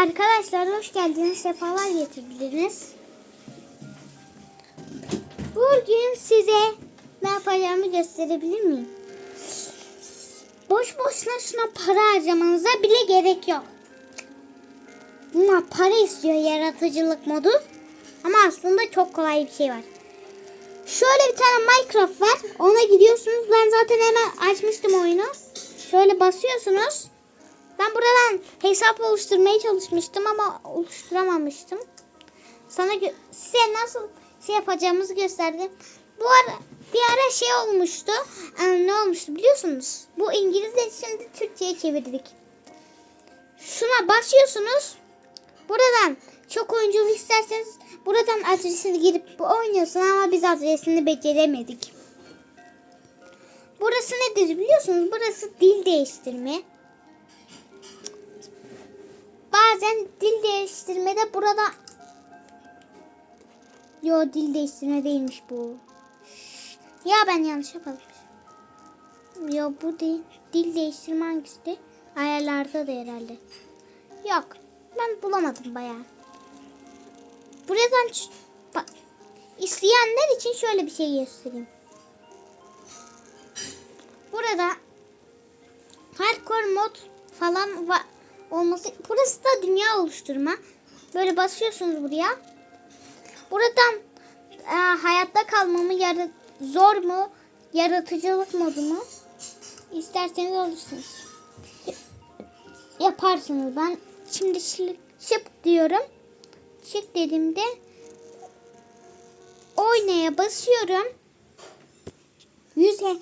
Arkadaşlar hoş geldiniz. Sefalar getirdiniz. Bugün size ne yapacağımı gösterebilir miyim? Boş boşuna şuna para harcamanıza bile gerek yok. Bunlar para istiyor yaratıcılık modu. Ama aslında çok kolay bir şey var. Şöyle bir tane Minecraft var. Ona gidiyorsunuz. Ben zaten hemen açmıştım oyunu. Şöyle basıyorsunuz. Ben buradan hesap oluşturmaya çalışmıştım ama oluşturamamıştım. Sana size nasıl şey yapacağımızı gösterdim. Bu ara bir ara şey olmuştu. Ee, ne olmuştu biliyorsunuz? Bu İngilizce şimdi Türkçe'ye çevirdik. Şuna basıyorsunuz. Buradan çok oyunculuk isterseniz buradan adresini girip oynuyorsun ama biz adresini beceremedik. Burası nedir biliyorsunuz? Burası dil değiştirme. Bazen dil değiştirmede burada Yo dil değiştirme değilmiş bu. Ya ben yanlış yapmadım. Yo bu değil. Dil değiştirme hangisi? Ayarlarda da herhalde. Yok. Ben bulamadım bayağı. Buradan bak, isteyenler için şöyle bir şey göstereyim. Burada hardcore mod falan var olması. Burası da dünya oluşturma. Böyle basıyorsunuz buraya. Buradan e, hayatta kalmamı yara zor mu? Yaratıcılık modu mu? İsterseniz alırsınız. Yaparsınız. Ben şimdi şık, şıp diyorum. Şık dediğimde oynaya basıyorum. Yüze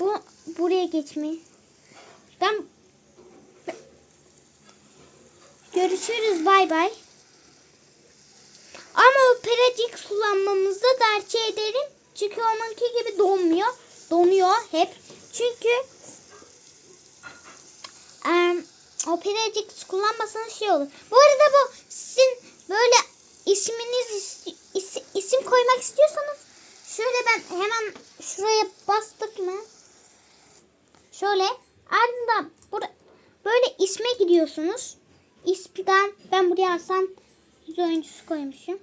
bu buraya geçmeyi. Ben görüşürüz bay bay. Ama o Predix kullanmamızda tercih ederim. Çünkü onunki gibi donmuyor. Donuyor hep. Çünkü em, o Predix kullanmasanız şey olur. Bu arada bu sizin böyle isminiz is- is- isim koymak istiyorsanız şöyle ben hemen şuraya bastık mı? Şöyle ardından böyle isme gidiyorsunuz. İsmden ben buraya Hasan yüz oyuncusu koymuşum.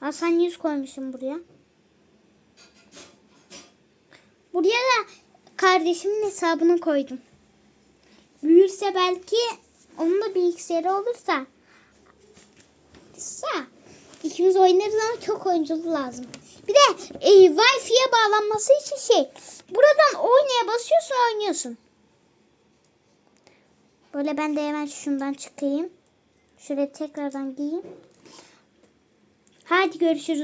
Hasan yüz koymuşum buraya. Buraya da kardeşimin hesabını koydum. Büyürse belki onun da bilgisayarı olursa Sa. İkimiz oynarız ama çok oyunculu lazım. Bir de e, Wi-Fi'ye bağlanması için şey. Buradan oynaya basıyorsun oynuyorsun. Böyle ben de hemen şundan çıkayım. Şöyle tekrardan giyeyim. Hadi görüşürüz.